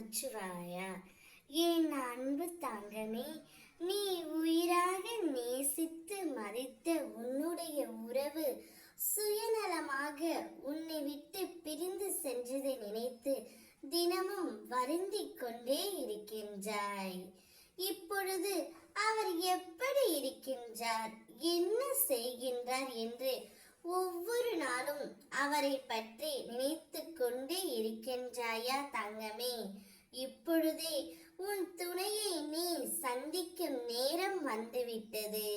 நமச்சிவாயா என் அன்பு தங்கமே நீ உயிராக நேசித்து மதித்த உன்னுடைய உறவு சுயநலமாக உன்னை விட்டு பிரிந்து சென்றதை நினைத்து தினமும் வருந்திக் கொண்டே இருக்கின்றாய். இப்பொழுது அவர் எப்படி இருக்கின்றார்? என்ன செய்கின்றார் என்று ஒவ்வொரு நாளும் அவரை பற்றி நினைத்து கொண்டே இருக்கின்றாயா தங்கமே? இப்பொழுதே உன் துணையை நீ சந்திக்கும் நேரம் வந்துவிட்டது.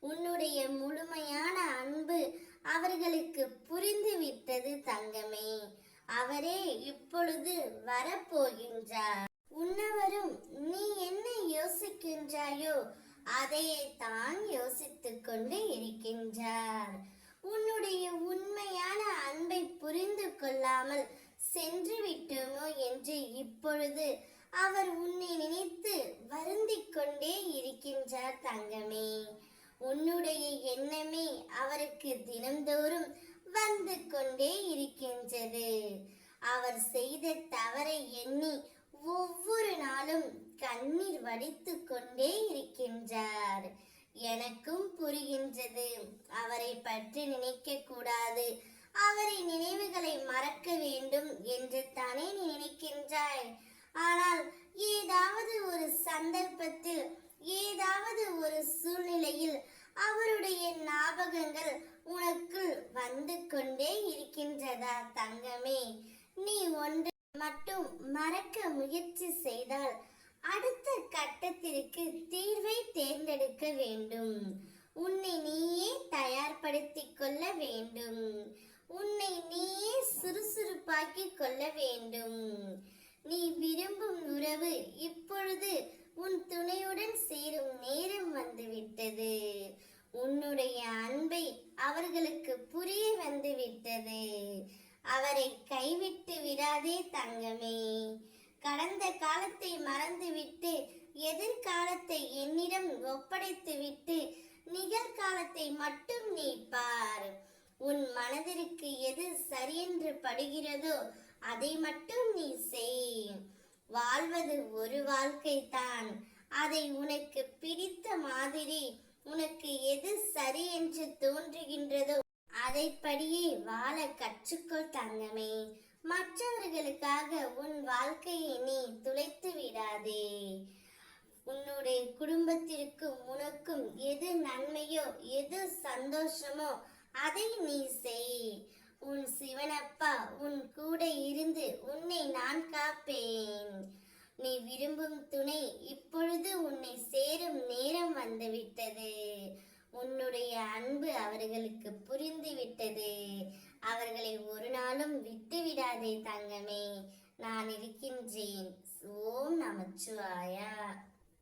உன்னுடைய முழுமையான அன்பு அவர்களுக்கு புரிந்துவிட்டது தங்கமே. அவரே இப்பொழுது வரப்போகின்றார். உன்னவரும் நீ என்ன யோசிக்கின்றாயோ அதையே தான் யோசித்துக் கொண்டு இருக்கின்றார். உன்னுடைய உண்மையான அன்பை புரிந்து கொள்ளாமல் சென்று விட்டோமோ என்று இப்பொழுது அவர் உன்னை நினைத்து வருந்திக் கொண்டே இருக்கின்றார் தங்கமே. உன்னுடைய எண்ணமே அவருக்கு தினந்தோறும் வந்து கொண்டே இருக்கின்றது. அவர் செய்த தவறை எண்ணி ஒவ்வொரு நாளும் கண்ணீர் வடித்து கொண்டே இருக்கின்றார். எனக்கும் புரிகின்றது. அவரை பற்றி நினைக்க கூடாது. அவரை நினைவுகளை மறக்க என்று தானே நீ நினைக்கின்றாய்? ஆனால் ஏதாவது ஒரு சந்தர்ப்பத்தில் ஏதாவது ஒரு சூழ்நிலையில் அவருடைய ஞாபகங்கள் உனக்கு வந்து கொண்டே இருக்கின்றதா தங்கமே? நீ ஒன்று மட்டும் மறக்க முயற்சி செய்தால் அடுத்த கட்டத்திற்கு தீர்வை தேர்ந்தெடுக்க வேண்டும். உன்னை நீயே தயார்படுத்திக் கொள்ள வேண்டும். உன்னை நீ சுறுசுறுப்பாக்கிக் கொள்ள வேண்டும். நீ விரும்பும் உறவு இப்பொழுது உன் துணையுடன் சேரும் நேரம் வந்துவிட்டது. உன்னுடைய அன்பை அவர்களுக்கு புரிய வந்துவிட்டது. அவரை கைவிட்டு விடாதே தங்கமே. கடந்த காலத்தை மறந்துவிட்டு எதிர்காலத்தை என்னிடம் ஒப்படைத்துவிட்டு நிகழ்காலத்தை மட்டும் நீ பார். உன் மனதிற்கு எது சரியென்று படுகிறதோ அதை மட்டும் நீ செய். வாழ்வது ஒரு வாழ்க்கை தான் அதை உனக்கு பிடித்த மாதிரி உனக்கு எது சரி என்று தோன்றுகின்றதோ அதைப்படியே வாழ கற்றுக்கொள் தங்கமே. மற்றவர்களுக்காக உன் வாழ்க்கையை நீ துளைத்து விடாதே. உன்னுடைய குடும்பத்திற்கும் உனக்கும் எது நன்மையோ எது சந்தோஷமோ அதை நீ செய். உன் சிவனப்பா உன் கூட இருந்து உன்னை நான் காப்பேன். நீ விரும்பும் துணை இப்பொழுது உன்னை சேரும் நேரம் வந்துவிட்டது. உன்னுடைய அன்பு அவர்களுக்கு புரிந்து விட்டது அவர்களை ஒரு நாளும் விட்டு விடாதே தங்கமே. நான் இருக்கின்றேன். ஓம் நமச்சிவாயா.